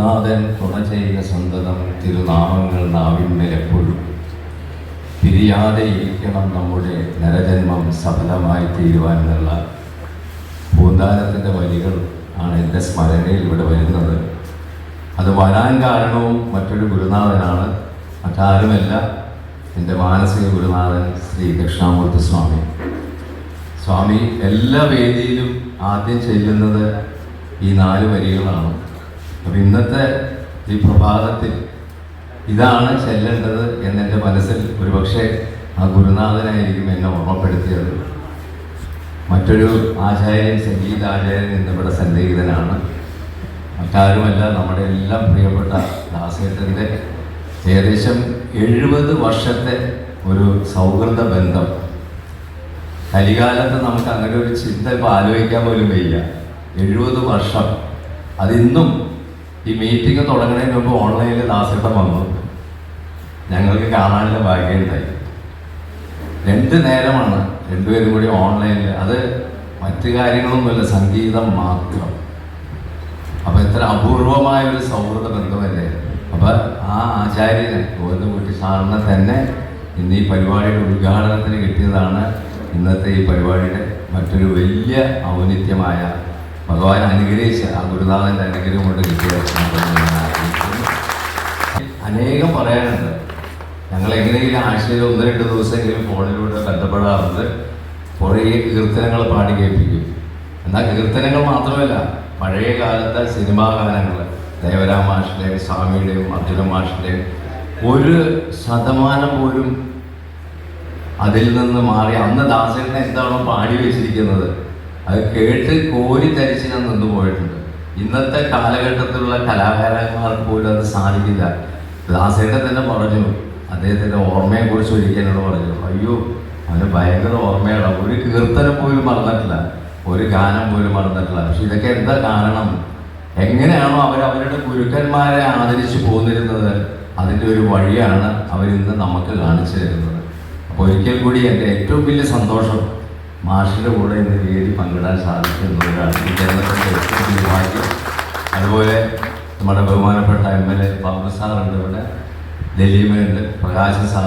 ഗുരുനാഥൻ തുണ ചെയ്ത സന്തതം തിരുനാമങ്ങൾ നാവിന്മേൽ എപ്പോഴും പിരിയാതെ ഇരിക്കണം നമ്മുടെ നരജന്മം സഫലമായി തീരുവാൻ എന്നുള്ള പൂന്താനത്തിന്റെ വരികൾ ആണ് എന്റെ സ്മരണയിൽ ഇവിടെ വരുന്നത്. അത് വരാൻ കാരണവും മറ്റൊരു ഗുരുനാഥനാണ്. മറ്റാരുമല്ല എന്റെ മാനസിക ഗുരുനാഥൻ ശ്രീ ദക്ഷിണാമൂർത്തി സ്വാമി. സ്വാമി എല്ലാ വേദിയിലും ആദ്യം ചെല്ലുന്നത് ഈ നാല് വരികളാണ്. അപ്പം ഇന്നത്തെ ഈ പ്രഭാതത്തിൽ ഇതാണ് ചെല്ലേണ്ടത് എന്നെന്റെ മനസ്സിൽ ഒരുപക്ഷെ ആ ഗുരുനാഥനായിരിക്കും എന്നെ ഓർമ്മപ്പെടുത്തിയത്. മറ്റൊരു ആചാര്യൻ സംഗീതാചാര്യൻ എന്നിവിടെ സന്നിഹിതനാണ്. മറ്റാരുമല്ല നമ്മുടെ എല്ലാം പ്രിയപ്പെട്ട ദാസേട്ടന്റെ ഏകദേശം എഴുപത് വർഷത്തെ ഒരു സൗഹൃദ ബന്ധം. കലികാലത്ത് നമുക്ക് അങ്ങനെ ഒരു ചിന്ത ഇപ്പോൾ ആലോചിക്കാൻ പോലും വയ്യ. എഴുപത് വർഷം. അതിന്നും ഈ മീറ്റിംഗ് തുടങ്ങുന്നതിന് മുമ്പ് ഓൺലൈനിൽ ദാസേട്ടം വന്നു. ഞങ്ങൾക്ക് കാണാനുള്ള ഭാഗ്യമുണ്ടായി രണ്ട് നേരമാണ് രണ്ടുപേരും കൂടി ഓൺലൈനിൽ അത് മറ്റു കാര്യങ്ങളൊന്നുമില്ല സംഗീതം മാത്രം. അപ്പൊ എത്ര അപൂർവമായ ഒരു സൗഹൃദ ബന്ധമല്ലേ? അപ്പൊ ആ ആചാര്യന് ഗോവിന്ദകുട്ടി സാറിനെ തന്നെ ഇന്ന് ഈ പരിപാടിയുടെ ഉദ്ഘാടനത്തിന് കിട്ടിയതാണ് ഇന്നത്തെ ഈ പരിപാടിയുടെ മറ്റൊരു വലിയ ഔന്നിത്യമായ ഭഗവാൻ അനുഗ്രഹിച്ച ആ ഗുരുനാഥന്റെ അനുഗ്രഹം കൊണ്ട് കിട്ടിയ. അനേകം പറയാനുണ്ട്. ഞങ്ങൾ എങ്ങനെയെങ്കിലും ആഴ്ചയിൽ ഒന്ന് രണ്ട് ദിവസമെങ്കിലും ഫോണിലൂടെ ബന്ധപ്പെടാറുണ്ട്. കുറേ കീർത്തനങ്ങൾ പാടി കേൾപ്പിക്കും. എന്നാൽ കീർത്തനങ്ങൾ മാത്രമല്ല പഴയ കാലത്തെ സിനിമാ ഗാനങ്ങൾ ദേവരാം മാഷിന്റെയും സ്വാമിയുടെയും അർജുന മാഷിന്റെയും ഒരു ശതമാനം പോലും അതിൽ നിന്ന് മാറി അന്ന് ദാസേട്ടനെ എന്താണോ പാടി വെച്ചിരിക്കുന്നത് അത് കേട്ട് കോരി തരിച്ച് ഞാൻ പോയിട്ടുണ്ട്. ഇന്നത്തെ കാലഘട്ടത്തിലുള്ള കലാകാരന്മാർക്ക് പോലും അത് സാധിക്കില്ല. ദാസേട്ടൻ തന്നെ പറഞ്ഞു അദ്ദേഹത്തിന്റെ ഓർമ്മയെ കുറിച്ച് ഒരിക്കലോട് പറഞ്ഞു അയ്യോ അവന് ഭയങ്കര ഓർമ്മയാണ്. ഒരു കീർത്തനം പോലും മറന്നിട്ടില്ല. ഒരു ഗാനം പോലും മറന്നിട്ടില്ല. പക്ഷെ ഇതൊക്കെ എന്താ കാരണം? എങ്ങനെയാണോ അവർ അവരുടെ ഗുരുക്കന്മാരെ ആദരിച്ചു പോന്നിരുന്നത്. അതിന്റെ ഒരു വഴിയാണ് അവരിന്ന് നമുക്ക് കാണിച്ചു തരുന്നത്. അപ്പോൾ ഒരിക്കൽ കൂടി എന്റെ ഏറ്റവും വലിയ സന്തോഷം മാഷിന്റെ കൂടെ ഇന്ന് വേദി പങ്കിടാൻ സാധിക്കുന്നവരാണ് ഈ കേരളത്തിന്റെ ഏറ്റവും വലിയ ഭാഗ്യം അതുപോലെ നമ്മുടെ ബഹുമാനപ്പെട്ട എം എൽ എ ബാബു സാറുണ്ട് ഇവിടെ. ദലീമയുണ്ട് പ്രകാശ് സാർ